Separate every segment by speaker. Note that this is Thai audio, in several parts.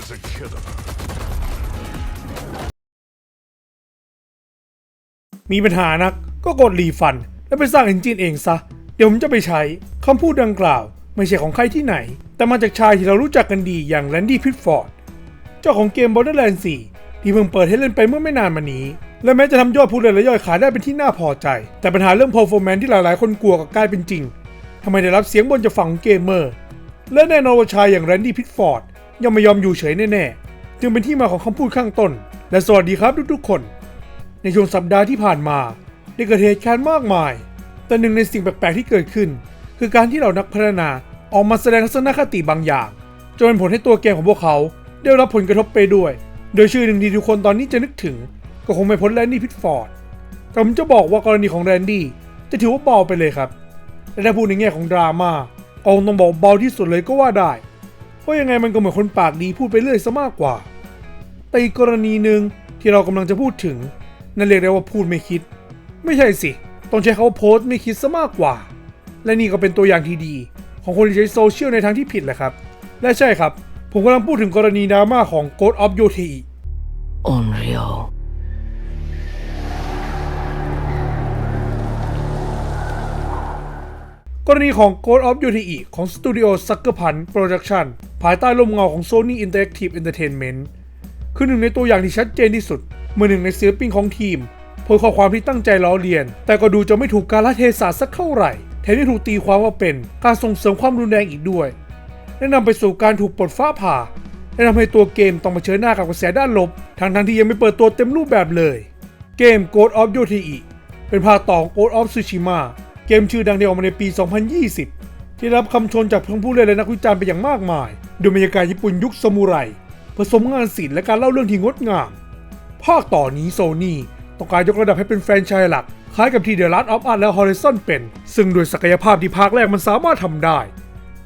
Speaker 1: is a killer.
Speaker 2: มีปัญหานักก็กดรีฟัน แล้วไปสร้างเอนจินเองซะ เดี๋ยวผมจะไปใช้คำพูดดังกล่าว ไม่ใช่ของใครที่ไหน แต่มาจากชายที่เรารู้จักกันดีอย่างแลนดี้พิทฟอร์ด เจ้าของเกม Borderlands 4 ที่เพิ่งเปิดให้เล่นไปเมื่อไม่นานมานี้ และแม้จะทำยอดผู้เล่นและยอดขายได้เป็นที่น่าพอใจ แต่ปัญหาเรื่อง performance ที่หลายๆ คนกลัวกับกลายเป็นจริงทำไมได้รับเสียงบนจากฝั่งของเกมเมอร์และแน่นอนว่าชายอย่างแรนดี้พิทฟอร์ด ยังไม่ยอมอยู่เฉยแน่ๆ จึงเป็นที่มาของคำพูดข้างต้น และสวัสดีครับทุกๆคน ในช่วงสัปดาห์ที่ผ่านมาได้เกิดเหตุการณ์มากมาย แต่หนึ่งในสิ่งแปลกๆที่เกิดขึ้น คือการที่เรานักพัฒนาออกมาแสดงทัศนคติบางอย่างจนเป็นผลให้ตัวเกมของพวกเขา ได้รับผลกระทบไปด้วย โดยชื่อหนึ่งที่ทุกคนตอนนี้จะนึกถึง ก็คงไม่พ้นแรนดี้พิทฟอร์ดแต่ผมจะบอกว่ากรณีของแรนดี้จะถือว่าเบาไปเลยครับและถ้าพูดในแง่ของดราม่าก็คงต้องบอกเบาที่สุดเลยก็ว่าได้ เพราะยังไงมันก็เหมือนคนปากดีพูดไปเรื่อยซะมากกว่า แต่อีกกรณีหนึ่งที่เรากำลังจะพูดถึง นั่นเรียกได้ว่าพูดไม่คิด ไม่ใช่สิต้องใช้คำว่าโพสต์ไม่คิดซะมากกว่า และนี่ก็เป็นตัวอย่างที่ดี ของคนที่ใช้โซเชียลในทางที่ผิดแหละครับ และใช่ครับ ผมกำลังพูดถึงกรณีดราม่าของ Ghost of Yotei
Speaker 3: Unreal.
Speaker 2: กรณีของ Ghost of Yotei ของสตูดิโอ Sucker Punch Production ภายใต้ร่มเงาของ Sony Interactive Entertainment คือหนึ่งในตัวอย่างที่ชัดเจนที่สุด เมื่อหนึ่งในศิลปินของทีมโพสต์ข้อความที่ตั้งใจล้อเลียน แต่ก็ดูจะไม่ถูกกาลเทศะสักเท่าไหร่แถมยังถูกตีความว่าเป็นการส่งเสริมความรุนแรงอีกด้วยและนำไปสู่การถูกปลดฟ้าผ่าและทำให้ตัวเกมต้องมาเผชิญหน้ากับกระแสด้านลบทั้งทั้งที่ยังไม่เปิดตัวเต็มรูปแบบเลย เกม Ghost of Yotei เป็นภาคต่อของ Ghost of Tsushima เกมชื่อดังที่ออกมาในปี 2020 ที่รับคำชมจากทั้งผู้เล่นและนักวิจารณ์ไปอย่างมากมาย โดยบรรยากาศญี่ปุ่นยุคซามูไร ผสมงานศิลป์และการเล่าเรื่องที่งดงาม ภาคต่อนี้โซนี่ต้องการยกระดับให้เป็นแฟรนไชส์หลัก คล้ายกับที่ The Last of Us และ Horizon เป็น ซึ่งโดยศักยภาพที่ภาคแรกมันสามารถทำได้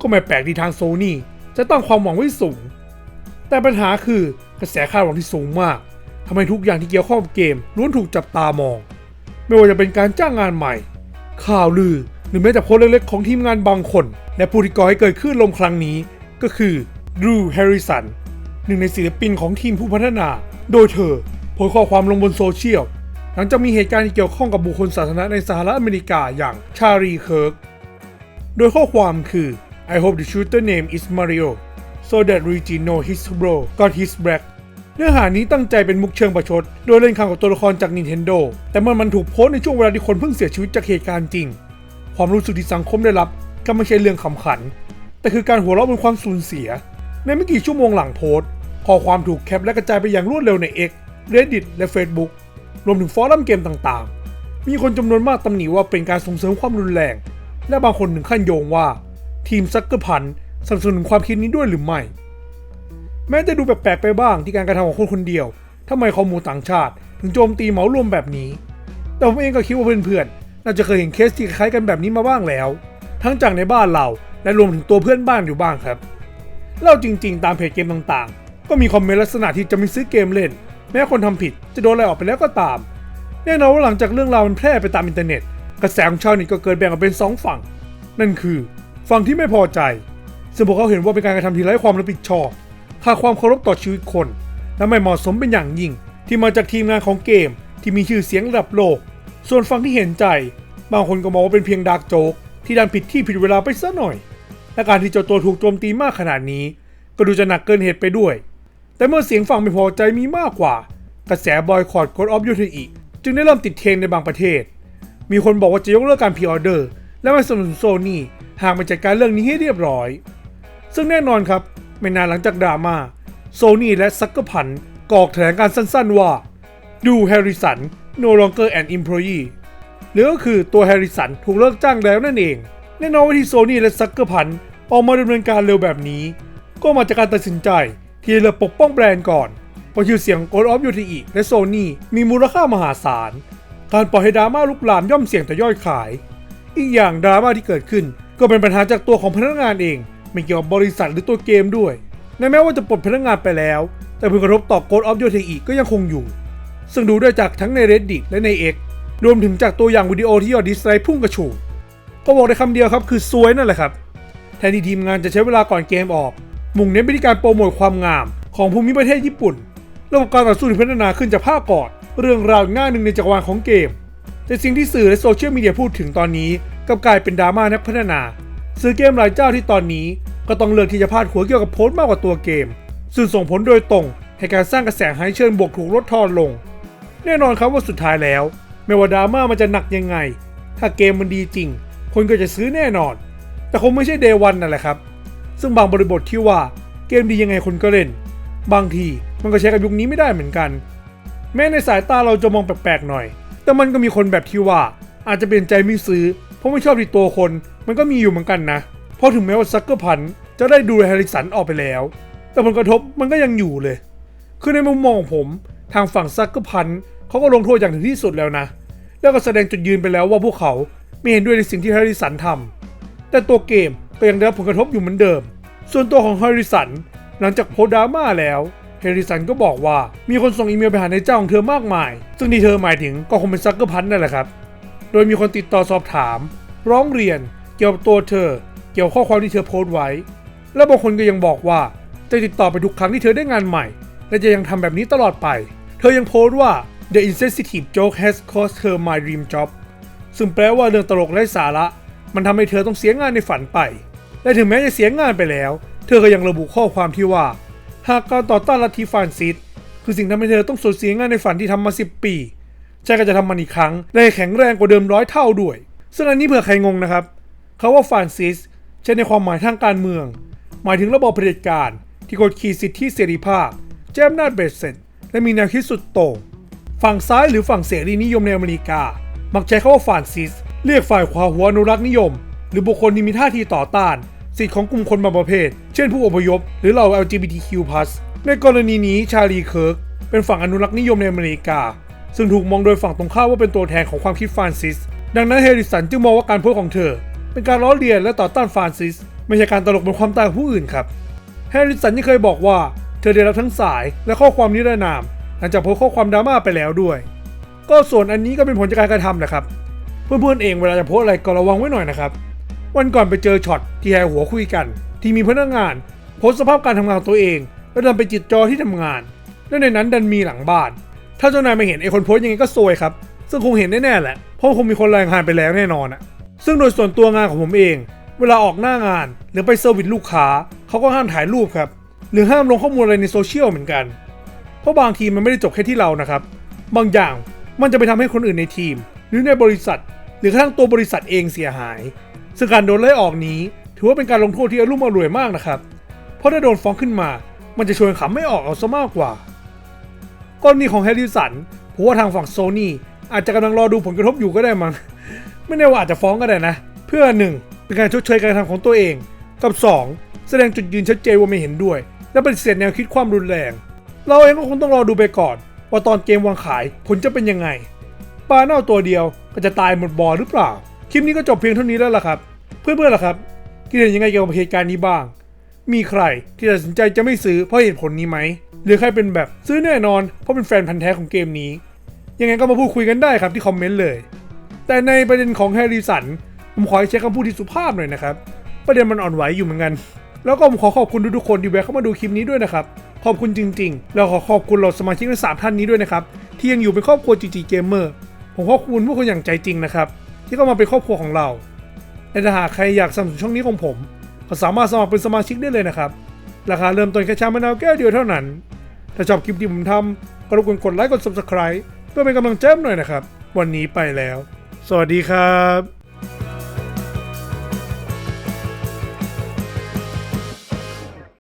Speaker 2: ก็ไม่แปลกที่ทางโซนี่จะตั้งความหวังไว้สูง แต่ปัญหาคือกระแสคาดหวังที่สูงมากทำให้ทุกอย่างที่เกี่ยวข้องกับเกมล้วนถูกจับตามอง ไม่ว่าจะเป็นการจ้างงานใหม่ ข่าวลือ หรือแม้แต่โพสเล็กๆของทีมงานบางคน และผู้ที่ก่อให้เกิดขึ้นลมครั้งนี้ ก็คือดูแฮร์ริสันหนึ่งในศิลปินของทีมผู้พัฒนา โดยเธอโพสข้อความลงบนโซเชียลหลังจากมีเหตุการณ์ที่เกี่ยวข้องกับบุคคลสาธารณะในสหรัฐอเมริกาอย่างชารีเคิร์ก โดยข้อความคือ I hope the shooter name is Mario so that Luigi know his bro got his back เนื้อหานี้ตั้งใจเป็นมุกเชิงประชด โดยเล่นคำกับตัวละครจาก Nintendo แต่เมื่อมันถูกโพสต์ในช่วงเวลาที่คนเพิ่งเสียชีวิตจากเหตุการณ์จริง ความรู้สึกที่สังคมได้รับก็ไม่ใช่เรื่องขำขัน แต่คือการหัวเราะบนความสูญเสีย ในไม่กี่ชั่วโมงหลังโพสต์ข้อความถูกแคปและกระจายไปอย่างรวดเร็วใน X Reddit และ Facebook รวมถึงฟอรัมเกมต่างๆ มีคนจำนวนมากตำหนิว่าเป็นการส่งเสริมความรุนแรง และบางคนถึงขั้นโยงว่า ทีมซักเกอร์พันสนับสนุนความคิดนี้ด้วยหรือไม่ แม้จะดูแปลกๆไปบ้างที่การกระทำของคนคนเดียวทำไมข้อมูลต่างชาติ ถึงโจมตีเหมารวมแบบนี้ แต่ผมเองก็คิดว่าเพื่อนๆน่าจะเคยเห็นเคสที่คล้ายกันแบบนี้มาบ้างแล้ว ทั้งจากในบ้านเราและรวมถึงตัวเพื่อนบ้านอยู่บ้างครับเล่าจริง ๆ ตามเพจเกมต่างๆ ก็มีคอมเมนต์ลักษณะที่จะไม่ซื้อเกมเล่น แม้คนทำผิดจะโดนไล่ออกไปแล้วก็ตามแน่นอนว่าหลังจากเรื่องราวมันแพร่ไปตามอินเทอร์เน็ต กระแสของชาวเน็ตก็เกิดแบ่งออกเป็นสองฝั่ง นั่นคือฝั่งที่ไม่พอใจ ซึ่งพวกเขาเห็นว่าเป็นการกระทำที่ไร้ความรับผิดชอบ ขาดความเคารพต่อชีวิตคน และไม่เหมาะสมเป็นอย่างยิ่ง ที่มาจากทีมงานของเกมที่มีชื่อเสียงระดับโลก ส่วนฝั่งที่เห็นใจ บางคนก็มองว่าเป็นเพียงดาร์กโจ๊กที่ดันผิดที่ผิดเวลาไปซะหน่อย และการที่เจ้าตัวถูกโจมตีมากขนาดนี้ ก็ดูจะหนักเกินเหตุไปด้วย แต่เมื่อเสียงฝั่งไม่พอใจมีมากกว่า กระแสบอยคอร์ดกดออฟยูทอีจึงได้เริ่มติดเทรนในบางประเทศ มีคนบอกว่าจะยกเลิกการพรีออเดอร์ และไม่สนับสนุนโซนี่หากไม่จัดการเรื่องนี้ให้เรียบร้อย ซึ่งแน่นอนครับ ไม่นานหลังจากดราม่าโซนี่และซักเกอร์พันกอกแถลงการสั้นๆว่าดูแฮร์ริสัน no longer an employee หรือก็คือตัวแฮร์ริสันถูกเลิกจ้างแล้วนั่นเอง แน่นอนว่าที่โซนี่และซักเกอร์พันออกมาดำเนินการเร็วแบบนี้ ก็มาจากการตัดสินใจที่จะปกป้องแบรนด์ก่อนเพราะชื่อเสียง Gold of u t i และโซนี่มีมูลค่ามหาศาล การปล่อยให้ดราม่าลุกลามย่อมเสี่ยงต่อยอดขาย อีกอย่างดราม่าที่เกิดขึ้นก็เป็นปัญหาจากตัวของพนักงานเอง ไม่เกี่ยวกับบริษัทหรือตัวเกมด้วยในแม้ว่าจะปลดพนักงานไปแล้ว แต่ผลกระทบต่อ Gold of u t i ก็ยังคงอยู่ ซึ่งดูได้จากทั้งใน Reddit และใน X รวมถึงจากตัวอย่างวิดีโอที่ยอดดิสไลค์พุ่งกระฉูดก็บอกได้คำเดียวครับคือซวยนั่นแหละครับ แทนที่ทีมงานจะใช้เวลาก่อนเกมออก มุ่งเน้นไปที่การโปรโมทความงามของภูมิประเทศญี่ปุ่นระบบการต่อสู้ที่พัฒนาขึ้นจากภาคก่อนเรื่องราวอีกหน้าหนึ่งในจักรวาลของเกม แต่สิ่งที่สื่อและโซเชียลมีเดียพูดถึงตอนนี้กลับกลายเป็นดราม่านักพัฒนา ซื้อเกมหลายเจ้าที่ตอนนี้ก็ต้องเลือกที่จะพาดหัวเกี่ยวกับโพสต์มากกว่าตัวเกม ซึ่งส่งผลโดยตรงให้การสร้างกระแสไฮเชิญบวกถูกลดทอนลง แน่นอนครับว่าสุดท้ายแล้ว ไม่ว่าดราม่ามันจะหนักยังไง ถ้าเกมมันดีจริง คนก็จะซื้อแน่นอน แต่คงไม่ใช่เดวันนั่นแหละครับ ซึ่งบางบริบทที่ว่าเกมดียังไงคนก็เล่น บางทีมันก็ใช้กับยุคนี้ไม่ได้เหมือนกัน แม้ในสายตาเราจะมองแปลกๆหน่อย แต่มันก็มีคนแบบที่ว่า อาจจะเป็นใจไม่ซื้อ เพราะไม่ชอบที่ตัวคนมันก็มีอยู่เหมือนกันนะ เพราะถึงแม้ว่าซักเกอร์พันจะได้ดูแฮร์ริสันออกไปแล้ว แต่ผลกระทบมันก็ยังอยู่เลย คือในมุมมองของผมทางฝั่งซักเกอร์พันเขาก็ลงโทษอย่างถึงที่สุดแล้วนะ แล้วก็แสดงจุดยืนไปแล้วว่าพวกเขาไม่เห็นด้วยในสิ่งที่แฮริสันทำแต่ตัวเกมก็ยังได้รับผลกระทบอยู่เหมือนเดิม ส่วนตัวของแฮริสันหลังจากโพดาม่าแล้วแฮริสันก็บอกว่ามีคนส่งอีเมลไปหาในเจ้าของเธอมากมาย ซึ่งที่เธอหมายถึงก็คงเป็นซักเกอร์พันนั่นแหละครับ โดยมีคนติดต่อสอบถาม ร้องเรียน เกี่ยวกับตัวเธอ เกี่ยวกับข้อความที่เธอโพสต์ไว้ และบางคนก็ยังบอกว่าจะติดต่อไปทุกครั้งที่เธอได้งานใหม่ และจะยังทำแบบนี้ตลอดไป เธอยังโพสต์ว่า the insensitive joke has cost her my dream job ซึ่งแปลว่าเรื่องตลกไร้สาระ มันทำให้เธอต้องเสียงานในฝันไป และถึงแม้จะเสียงานไปแล้ว เธอก็ยังระบุข้อความที่ว่า หากการต่อต้านลัทธิฟานซิสคือสิ่งทำให้เธอต้องสูญเสียงานในฝันที่ทำมา 10 ปี ใช่ก็จะทำมันอีกครั้งและแข็งแรงกว่าเดิมร้อยเท่าด้วย ซึ่งอันนี้เผื่อใครงงนะครับคาว่าฟรานซิสใช้ในความหมายทางการเมือง หมายถึงระบอบเผด็จการที่กดขี่สิทธิเสรีภาพแจ้มนาจเบ็ดเสร็จ และมีแนวคิดสุดโต่งฝั่งซ้ายหรือฝั่งเสรีนิยมในอเมริกา มักใช้คำว่าฟานซิส เรียกฝ่ายขวาหัวอนุรักษ์นิยม หรือบุคคลที่มีท่าทีต่อต้าน สิทธิของกลุ่มคนบางประเภท เช่นผู้อพยพ หรือเหล่า LGBTQ+ ในกรณีนี้ชาลีเคิร์กเป็นฝั่งอนุรักษ์นิยมในอเมริกา ซึ่งถูกมองโดยฝั่งตรงข้ามว่าเป็นตัวแทนของความคิดฟรานซิส ดังนั้นเฮริสันจึงมองว่าการโพสของเธอ เป็นการล้อเลียนและต่อต้านฟรานซิส ไม่ใช่การตลกบนความตายของผู้อื่นครับแฮริสันยังเคยบอกว่าเธอได้รับทั้งสายและข้อความนิรนาม หลังจากโพสข้อความดราม่าไปแล้วด้วย ก็ส่วนอันนี้ก็เป็นผลจากการกระทำนะครับ เพื่อนๆเองเวลาจะโพสอะไรก็ระวังไว้หน่อยนะครับวันก่อนไปเจอช็อตที่แฮหัวคุยกัน ที่มีพนักงาน โพสสภาพการทำงานของตัวเอง แล้วดันไปจิตจอที่ทำงาน และในนั้นดันมีหลังบ้าน ถ้าเจ้านายมาเห็นไอ้คนโพสต์ยังไงก็ซวยครับ ซึ่งคงเห็นแน่ๆแหละ เพราะคงมีคนรายงานไปแล้วแน่นอนอะซึ่งโดยส่วนตัวงานของผมเอง เวลาออกหน้างานหรือไปเซอร์วิสลูกค้าเขาก็ห้ามถ่ายรูปครับ หรือห้ามลงข้อมูลอะไรในโซเชียลเหมือนกัน เพราะบางทีมันไม่ได้จบแค่ที่เรานะครับ บางอย่างมันจะไปทำให้คนอื่นในทีม หรือในบริษัท หรือกระทั่งตัวบริษัทเองเสียหาย ซึ่งการโดนไล่ออกนี้ ถือว่าเป็นการลงโทษที่อรุ่มอร่วยมากนะครับ เพราะถ้าโดนฟ้องขึ้นมา มันจะชวนขำไม่ออกเอาซะมากกว่า กรณีของแฮร์ริสันผมว่าทางฝั่งโซนี่อาจจะกำลังรอดูผลกระทบอยู่ก็ได้มั้งไม่แน่ว่าอาจจะฟ้องก็ได้นะ เพื่อหนึ่งเป็นการชดเชยการกระทำของตัวเอง กับสองแสดงจุดยืนชัดเจนว่าไม่เห็นด้วย และปฏิเสธแนวคิดความรุนแรง เราเองก็คงต้องรอดูไปก่อน ว่าตอนเกมวางขายผลจะเป็นยังไงปลาเน่าตัวเดียวก็จะตายหมดบ่อหรือเปล่า คลิปนี้ก็จบเพียงเท่านี้แล้วล่ะครับ เพื่อนๆล่ะครับคิดเห็นยังไงเกี่ยวกับเหตุการณ์นี้บ้าง มีใครที่ตัดสินใจจะไม่ซื้อเพราะเหตุผลนี้ไหม หรือใครเป็นแบบซื้อแน่นอน เพราะเป็นแฟนพันธ์แท้ของเกมนี้ ยังไงก็มาพูดคุยกันได้ครับที่คอมเมนต์เลย แต่ในประเด็นของแฮร์รสันผมขอให้ใช้คำพูดที่สุภาพหน่อยนะครับ ประเด็นมันอ่อนไหวอยู่เหมือนกัน แล้วก็ผมขอขอบคุณทุกๆคนที่แวะเข้ามาดูคลิปนี้ด้วยนะครับ ขอบคุณจริงๆ แล้วขอขอบคุณเราสมาชิกทั้งสามท่านนี้ด้วยนะครับ ที่ยังอยู่เป็นครอบครัว GG Gamer ผมขอบคุณพวกคุณอย่างใจจริงนะครับ ที่เข้ามาเป็นครอบครัวของเราและถ้าหากใครอยากสนับสนุนช่องนี้ของผม ก็สามารถสมัครเป็นสมาชิกได้เลยนะครับ ราคาเริ่มต้นแค่ชามะนาวแก้วเดียวเท่านั้น ถ้าชอบคลิปที่ผมทำก็รบกวนกดไลค์กด subscribe เพื่อเป็นกำลังใจผมหน่อยนะครับ วันนี้ไปแล้ว สวัสดีครับ